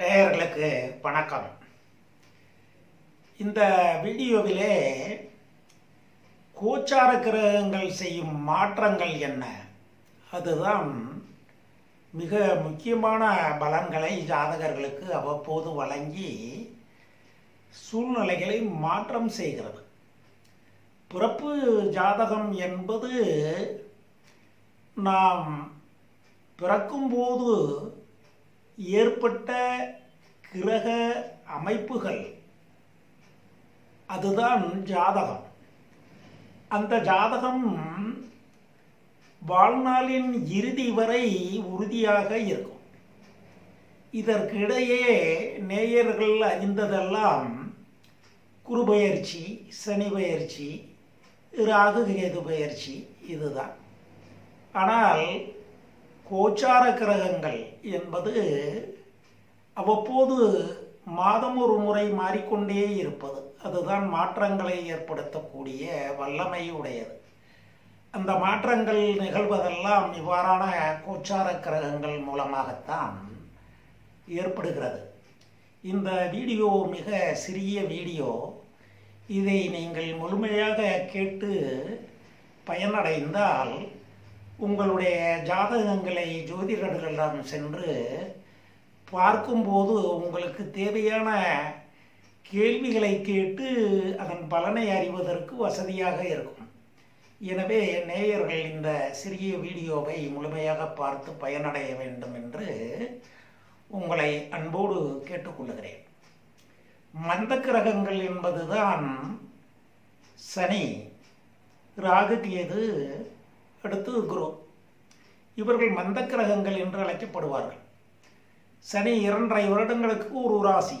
நேயர்களுக்கு வணக்கம். இந்த வீடியோவிலே கோச்சார கிரகங்கள் செய்யும் மாற்றங்கள் என்ன? அதுதான் மிக முக்கியமான பலன்களை ஜாதகர்களுக்கு அவ்வப்போது வழங்கி சூழ்நிலைகளை மாற்றம் செய்கிறது. பிறப்பு ஜாதகம் என்பது நாம் பிறக்கும்போது ஏற்பட்ட கிரக அமைப்புகள் அதுதான் ஜாதகம். அந்த ஜாதகம் வாழ்நாளின் இறுதி வரை உறுதியாக இருக்கும். இதற்கிடையே நேயர்கள் அறிந்ததெல்லாம் குருபெயர்ச்சி சனி பெயர்ச்சி ராகு கேது பெயர்ச்சி இதுதான். ஆனால் கோச்சார கிரகங்கள் என்பது அவ்வப்போது மாதம் ஒரு முறை மாறிக்கொண்டே இருப்பது. அதுதான் மாற்றங்களை ஏற்படுத்தக்கூடிய வல்லமை உடையது அந்த மாற்றங்கள் நிகழ்வதெல்லாம் இவ்வாறான கோச்சார கிரகங்கள் மூலமாகத்தான் ஏற்படுகிறது. இந்த வீடியோ மிக சிறிய வீடியோ. இதை நீங்கள் முழுமையாக கேட்டு பயனடைந்தால் உங்களுடைய ஜாதகங்களை ஜோதிடர்களிடம் சென்று பார்க்கும்போது உங்களுக்கு தேவையான கேள்விகளை கேட்டு அதன் பலனை அறிவதற்கு வசதியாக இருக்கும். எனவே நேயர்கள் இந்த சிறிய வீடியோவை முழுமையாக பார்த்து பயனடைய வேண்டும் என்று உங்களை அன்போடு கேட்டுக்கொள்கிறேன். மந்த கிரகங்கள் என்பதுதான் சனி ராகு கேது அடுத்து குரு இவர்கள் மந்த கிரகங்கள் என்று அழைக்கப்படுவார்கள். சனி இரண்டரை வருடங்களுக்கு ஒரு ராசி.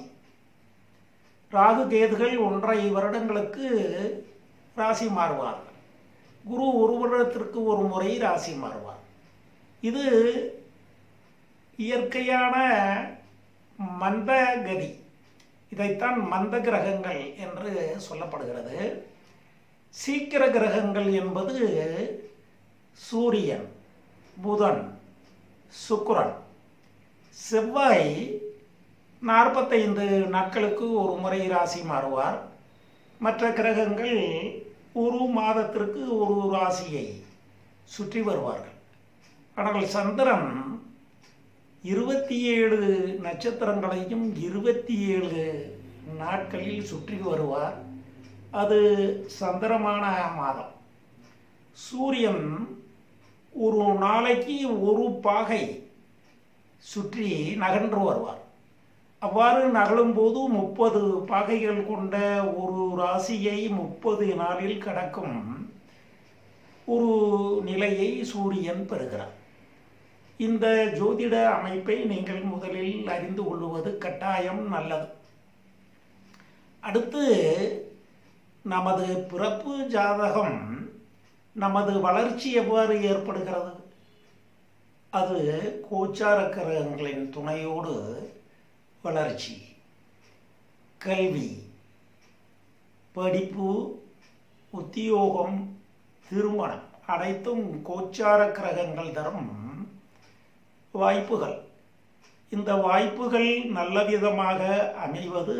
ராகு கேதுகள் ஒன்றரை வருடங்களுக்கு ராசி மாறுவார்கள். குரு ஒரு வருடத்திற்கு ஒரு முறை ராசி மாறுவார். இது இயற்கையான மந்த கதி இதைத்தான் மந்த கிரகங்கள் என்று சொல்லப்படுகிறது. சீக்கிர கிரகங்கள் என்பது சூரியன் புதன் சுக்கரன். செவ்வாய் நாற்பத்தைந்து நாட்களுக்கு ஒரு முறை ராசி மாறுவார். மற்ற கிரகங்கள் ஒரு மாதத்திற்கு ஒரு ராசியை சுற்றி வருவார்கள். ஆனால் சந்திரன் இருபத்தி ஏழு நட்சத்திரங்களையும் இருபத்தி ஏழு நாட்களில் சுற்றி வருவார். அது சந்திரமான மாதம். சூரியன் ஒரு நாளைக்கு ஒரு பாகை சுற்றி நகன்று வருவார். அவ்வாறு நகழும்போது முப்பது பாகைகள் கொண்ட ஒரு ராசியை முப்பது நாளில் கடக்கும் ஒரு நிலையை சூரியன் பெறுகிறார். இந்த ஜோதிட அமைப்பை நீங்கள் முதலில் அறிந்து கொள்வது கட்டாயம் நல்லது. அடுத்து நமது பிறப்பு ஜாதகம் நமது வளர்ச்சி எவ்வாறு ஏற்படுகிறது? அது கோச்சார கிரகங்களின் துணையோடு வளர்ச்சி கல்வி படிப்பு உத்தியோகம் திருமணம் அனைத்தும் கோச்சார கிரகங்கள் தரும் வாய்ப்புகள். இந்த வாய்ப்புகள் நல்ல விதமாக அமைவது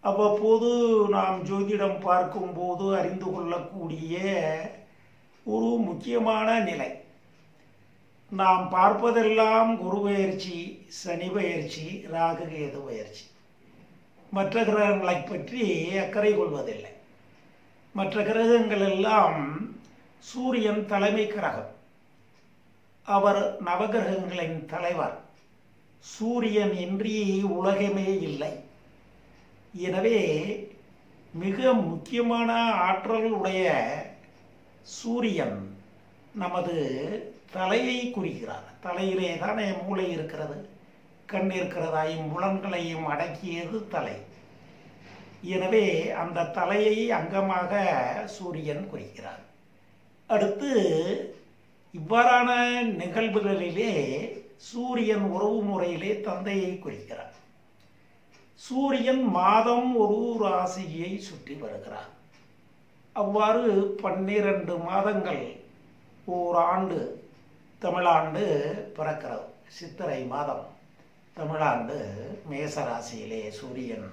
அவ்வப்போது நாம் ஜோதிடம் பார்க்கும்போது அறிந்து கொள்ளக்கூடிய ஒரு முக்கியமான நிலை. நாம் பார்ப்பதெல்லாம் குரு பயிற்சி சனி பயிற்சி ராகு கேது பயிற்சி. மற்ற கிரகங்களை பற்றி அக்கறை கொள்வதில்லை. மற்ற கிரகங்கள் எல்லாம் சூரியன் தலைமை கிரகம். அவர் நவகிரகங்களின் தலைவர். சூரியன் இன்றி உலகமே இல்லை. எனவே மிக முக்கியமான ஆற்றல் உடைய சூரியன் நமது தலையை குறிக்கிறார். தலையிலே தானே மூளை இருக்கிறது? கண் இருக்கிறதாயும் புலன்களையும் அடக்கியது தலை. எனவே அந்த தலையை அங்கமாக சூரியன் குறிக்கிறார். அடுத்து இவ்வாறான நிகழ்வுகளிலே சூரியன் உறவு முறையிலே தந்தையை குறிக்கிறார். சூரியன் மாதம் ஒரு ராசியை சுற்றி வருகிறார். அவ்வாறு பன்னிரண்டு மாதங்கள் ஓராண்டு தமிழாண்டு பிறக்கிறது. சித்திரை மாதம் தமிழாண்டு மேச ராசியிலே சூரியன்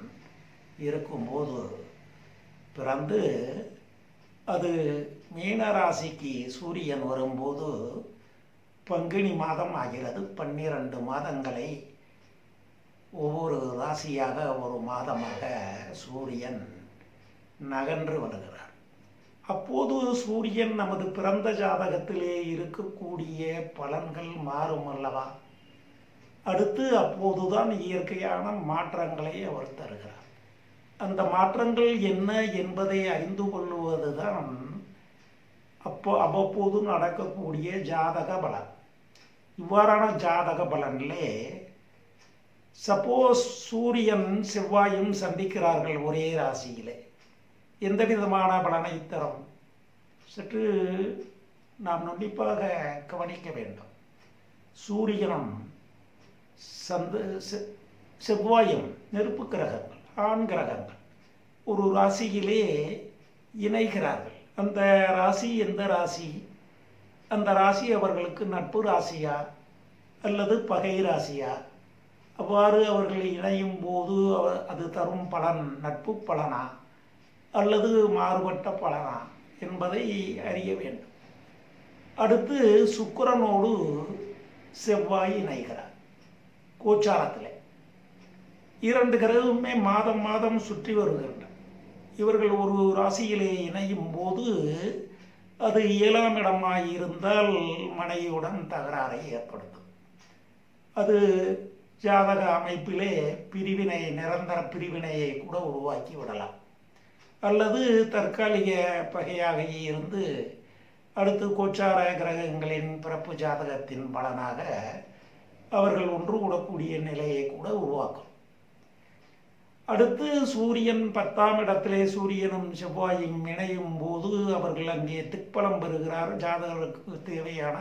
இருக்கும்போது பிறந்து அது மீன ராசிக்கு சூரியன் வரும்போது பங்குனி மாதம் ஆகிறது. பன்னிரண்டு மாதங்களை ராசியாக ஒரு மாதமாக சூரியன் நகன்று வருகிறார். அப்போது சூரியன் நமது பிறந்த ஜாதகத்திலே இருக்கக்கூடிய பலன்கள் மாறும் அல்லவா? அடுத்து அப்போதுதான் இயற்கையான மாற்றங்களை அவர் தருகிறார். அந்த மாற்றங்கள் என்ன என்பதை அறிந்து கொள்ளுவதுதான் அப்போ அவ்வப்போது நடக்கக்கூடிய ஜாதக பலன். இவ்வாறான ஜாதக பலனிலே சப்போஸ் சூரியன் செவ்வாயும் சந்திக்கிறார்கள் ஒரே ராசியிலே. எந்த விதமான பலனை தரும்? சற்று நாம் நுண்ணிப்பாக கவனிக்க வேண்டும். சூரியனும் சந்த செவ்வாயும் நெருப்பு கிரகங்கள் ஆண் கிரகங்கள் ஒரு ராசியிலே இணைகிறார்கள். அந்த ராசி எந்த ராசி? அந்த ராசி அவர்களுக்கு நட்பு ராசியா அல்லது பகை ராசியா? அவ்வாறு அவர்கள் இணையும் போது அது தரும் பலன் நட்பு பலனா? அல்லது மாறுபட்ட பலனா? என்பதை அறிய வேண்டும். அடுத்து சுக்கரனோடு செவ்வாய் இணைகிறார். கோச்சாரத்தில். இரண்டு கிரகமுமே மாதம் மாதம் சுற்றி வருகின்றன. இவர்கள் ஒரு ராசியிலே இணையும் போது அது ஏழாம் இடமாக இருந்தால் மனைவியுடன் தகராறை ஏற்படுத்தும். அது ஜாதக அமைப்பிலே பிரிவினை நிரந்தர பிரிவினையை கூட உருவாக்கி விடலாம். அல்லது தற்காலிக பகையாக இருந்து அடுத்து கோச்சார கிரகங்களின் பிறப்பு ஜாதகத்தின் பலனாக அவர்கள் ஒன்று கூடக்கூடிய நிலையை கூட உருவாக்கும். அடுத்து சூரியன் பத்தாம் இடத்திலே சூரியனும் செவ்வாயும் இணையும் போது அவர்கள் அங்கே திக்பலம் பெறுகிறார். ஜாதகருக்கு தேவையான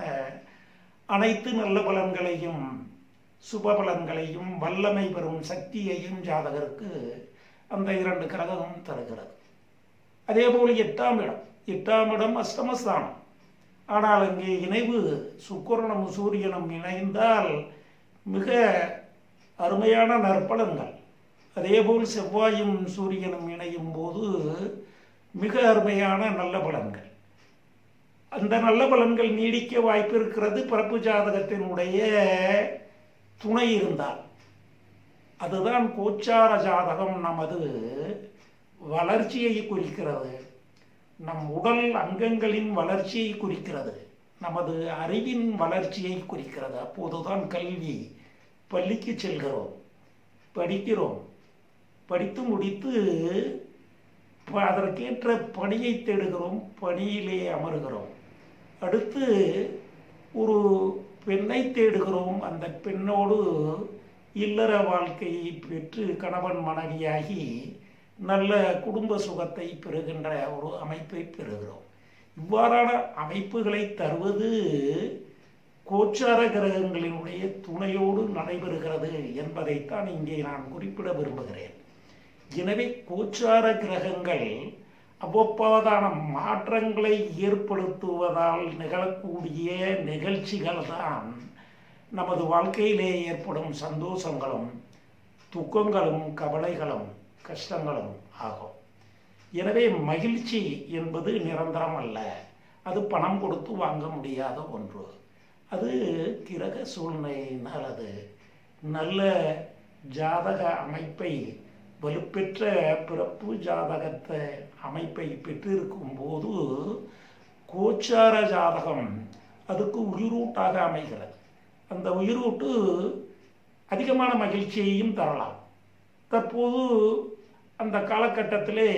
அனைத்து நல்ல பலன்களையும் சுபபலன்களையும் வல்லமை பெறும் சக்தியையும் ஜாதகருக்கு அந்த இரண்டு கிரகமும் தருகிறது. அதே போல் எட்டாம் இடம். எட்டாம் இடம் அஷ்டமஸ்தானம். ஆனால் அங்கே இணைவு சுக்கரனும் சூரியனும் இணைந்தால் மிக அருமையான நற்பலன்கள். அதேபோல் செவ்வாயும் சூரியனும் இணையும் போது மிக அருமையான நல்ல பலன்கள். அந்த நல்ல பலன்கள் நீடிக்க வாய்ப்பு இருக்கிறது பிறப்பு ஜாதகத்தினுடைய துணை இருந்தால். அதுதான் கோச்சார ஜாதகம் நமது வளர்ச்சியை குறிக்கிறது. நம் உடல் அங்கங்களின் வளர்ச்சியை குறிக்கிறது. நமது அறிவின் வளர்ச்சியை குறிக்கிறது. அப்போதுதான் கல்வி பள்ளிக்கு செல்கிறோம். படிக்கிறோம். படித்து முடித்து அதற்கேற்ற பணியை தேடுகிறோம். பணியிலே அமர்கிறோம். அடுத்து ஒரு பெண்ணை தேடுகிறோம். அந்த பெண்ணோடு இல்லற வாழ்க்கையை பெற்று கணவன் மனைவியாகி நல்ல குடும்ப சுகத்தை பெறுகின்ற ஒரு அமைப்பை பெறுகிறோம். இவ்வாறான அமைப்புகளை தருவது கோச்சார கிரகங்களினுடைய துணையோடு நடைபெறுகிறது என்பதைத்தான் இங்கே நான் குறிப்பிட விரும்புகிறேன். எனவே கோச்சார கிரகங்கள் அவ்வப்போதான மாற்றங்களை ஏற்படுத்துவதால் நிகழக்கூடிய நிகழ்ச்சிகள் தான் நமது வாழ்க்கையிலே ஏற்படும் சந்தோஷங்களும் துக்கங்களும் கவலைகளும் கஷ்டங்களும் ஆகும். எனவே மகிழ்ச்சி என்பது நிரந்தரம் அல்ல அது பணம் கொடுத்து வாங்க முடியாத ஒன்று. அது கிரக சூழ்நிலையினால் அது நல்ல ஜாதக அமைப்பை வலுப்பெற்ற பிறப்பு ஜாதகத்தை அமைப்பை பெற்றிருக்கும் போது கோச்சார ஜாதகம் அதுக்கு உயிரூட்டாக அமைகிறது. அந்த உயிரூட்டு அதிகமான மகிழ்ச்சியையும் தரலாம். தற்போது அந்த காலகட்டத்திலே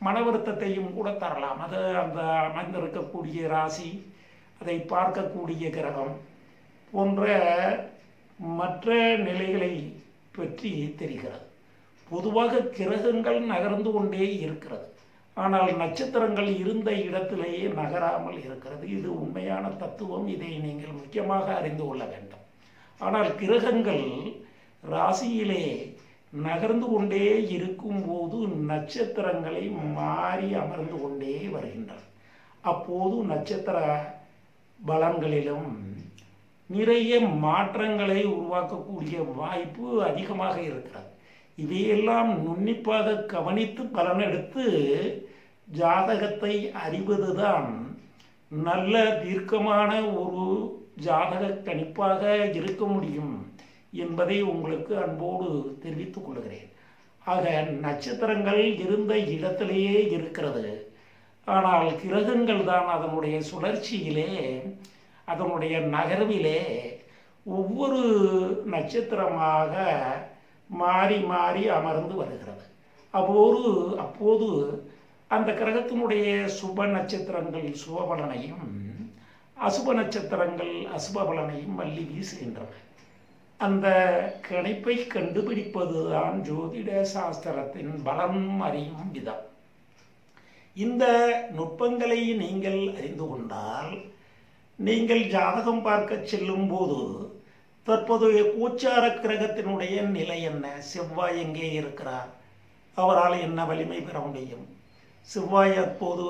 மன வருத்தத்தையும் கூட தரலாம். அது அந்த அமைந்திருக்கக்கூடிய ராசி அதை பார்க்கக்கூடிய கிரகம் போன்ற மற்ற நிலைகளை பற்றி தெரிகிறது. பொதுவாக கிரகங்கள் நகர்ந்து கொண்டே இருக்கிறது. ஆனால் நட்சத்திரங்கள் இருந்த இடத்திலேயே நகராமல் இருக்கிறது. இது உண்மையான தத்துவம். இதை நீங்கள் முக்கியமாக அறிந்து கொள்ள வேண்டும். ஆனால் கிரகங்கள் ராசியிலே நகர்ந்து கொண்டே இருக்கும்போது நட்சத்திரங்களை மாறி அமர்ந்து கொண்டே வருகின்றன. அப்போது நட்சத்திர பலன்களிலும் நிறைய மாற்றங்களை உருவாக்கக்கூடிய வாய்ப்பு அதிகமாக இருக்கிறது. இதையெல்லாம் நுண்ணிப்பாக கவனித்து பலனெடுத்து ஜாதகத்தை அறிவதுதான் நல்ல தீர்க்கமான ஒரு ஜாதக கணிப்பாக இருக்க முடியும் என்பதை உங்களுக்கு அன்போடு தெரிவித்துக் கொள்கிறேன். ஆக நட்சத்திரங்கள் இருந்த இடத்திலேயே இருக்கிறது. ஆனால் கிரகங்கள் தான் அதனுடைய சுழற்சியிலே அதனுடைய நகர்விலே ஒவ்வொரு நட்சத்திரமாக மாறி மாறி அமர்ந்து வருகிறது. அப்போது அப்போது அந்த கிரகத்தினுடைய சுப நட்சத்திரங்கள் சுபபலனையும் அசுப நட்சத்திரங்கள் அசுப பலனையும் மல்லி வீசுகின்றன. அந்த கணிப்பை கண்டுபிடிப்பதுதான் ஜோதிட சாஸ்திரத்தின் பலம் அறியும் விதம். இந்த நுட்பங்களை நீங்கள் அறிந்து கொண்டால் நீங்கள் ஜாதகம் பார்க்க செல்லும் போது தற்போதைய கோச்சார கிரகத்தினுடைய நிலை என்ன? செவ்வாய் எங்கே இருக்கிறார்? அவரால் என்ன வலிமை பெற முடியும்? செவ்வாய் அப்போது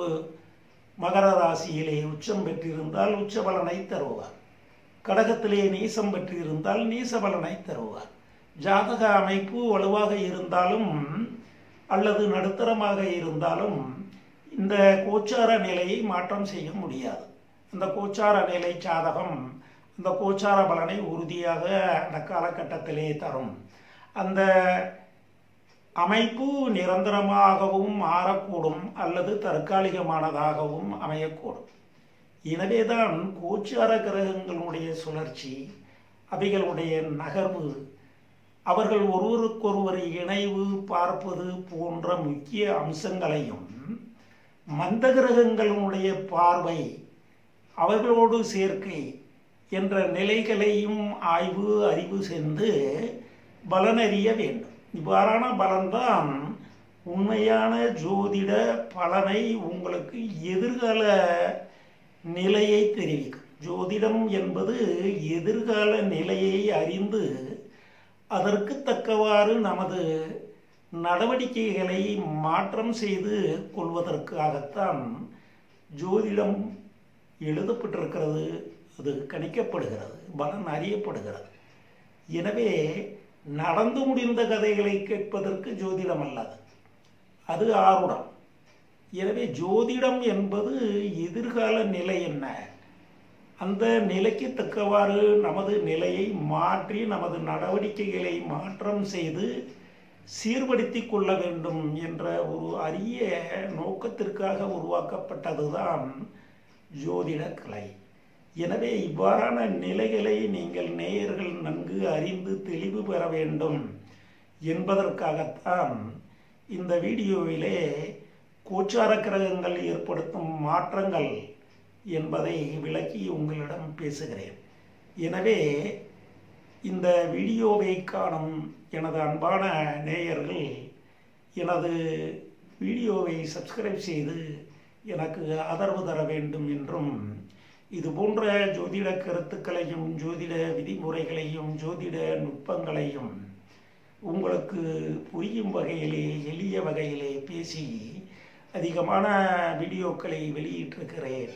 மகர ராசியிலே உச்சம் பெற்றிருந்தால் உச்ச பலனை தருவார். கடகத்திலே நீசம் பெற்றிருந்தால் நீச பலனை தருவார். ஜாதக அமைப்பு வலுவாக இருந்தாலும் அல்லது நடுத்தரமாக இருந்தாலும் இந்த கோச்சார நிலையை மாற்றம் செய்ய முடியாது. அந்த கோச்சார நிலை சாதகம் இந்த கோச்சார பலனை உறுதியாக அந்த காலகட்டத்திலே தரும். அந்த அமைப்பு நிரந்தரமாகவும் மாறக்கூடும் அல்லது தற்காலிகமானதாகவும் அமையக்கூடும். எனவேதான் கோச்சார கிரகங்களுடைய சுழற்சி அவைகளுடைய நகர்வு அவர்கள் ஒருவருக்கொருவர் இணைவு பார்ப்பது போன்ற முக்கிய அம்சங்களையும் மந்த கிரகங்களுடைய பார்வை அவர்களோடு சேர்க்கை என்ற நிலைகளையும் ஆய்வு அறிவு சென்று பலனறிய வேண்டும். இவ்வாறான பலன்தான் உண்மையான ஜோதிட பலனை உங்களுக்கு எதிர்கால நிலையை தெரிவிக்கும். ஜோதிடம் என்பது எதிர்கால நிலையை அறிந்து அதற்கு தக்கவாறு நமது நடவடிக்கைகளை மாற்றம் செய்து கொள்வதற்காகத்தான் ஜோதிடம் எழுதப்பட்டிருக்கிறது. அது கணிக்கப்படுகிறது பலன் அறியப்படுகிறது. எனவே நடந்து முடிந்த கதைகளை கேட்பதற்கு ஜோதிடம் அல்லது அது ஆருடம். எனவே ஜோதிடம் என்பது எதிர்கால நிலை என்ன? அந்த நிலைக்கு தக்கவாறு நமது நிலையை மாற்றி நமது நடவடிக்கைகளை மாற்றம் செய்து சீர்படுத்தி கொள்ள வேண்டும் என்ற ஒரு அரிய நோக்கத்திற்காக உருவாக்கப்பட்டதுதான் ஜோதிட கலை எனவே இவ்வாறான நிலைகளை நீங்கள் நேயர்கள் நன்கு அறிந்து தெளிவு பெற வேண்டும் என்பதற்காகத்தான் இந்த வீடியோவிலே கோச்சார கிரகங்கள் ஏற்படுத்தும் மாற்றங்கள் என்பதை விளக்கி உங்களிடம் பேசுகிறேன். எனவே இந்த வீடியோவை காணும் எனது அன்பான நேயர்கள் எனது வீடியோவை சப்ஸ்கிரைப் செய்து எனக்கு ஆதரவு தர வேண்டும் என்றும் இது போன்ற ஜோதிட கருத்துக்களையும் ஜோதிட விதிமுறைகளையும் ஜோதிட நுட்பங்களையும் உங்களுக்கு புரியும் வகையிலே எளிய வகையிலே பேசி அதிகமான வீடியோக்களை வெளியிட்டிருக்கிறேன்.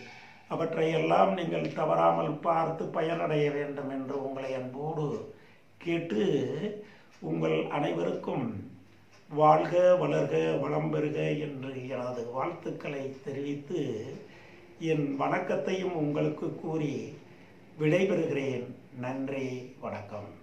அவற்றையெல்லாம் நீங்கள் தவறாமல் பார்த்து பயனடைய வேண்டும் என்று உங்களை அன்போடு கேட்டு உங்கள் அனைவருக்கும் வாழ்க வளர்க வளம் பெறுக என்று எனது வாழ்த்துக்களை தெரிவித்து என் வணக்கத்தையும் உங்களுக்கு கூறி விடைபெறுகிறேன். நன்றி வணக்கம்.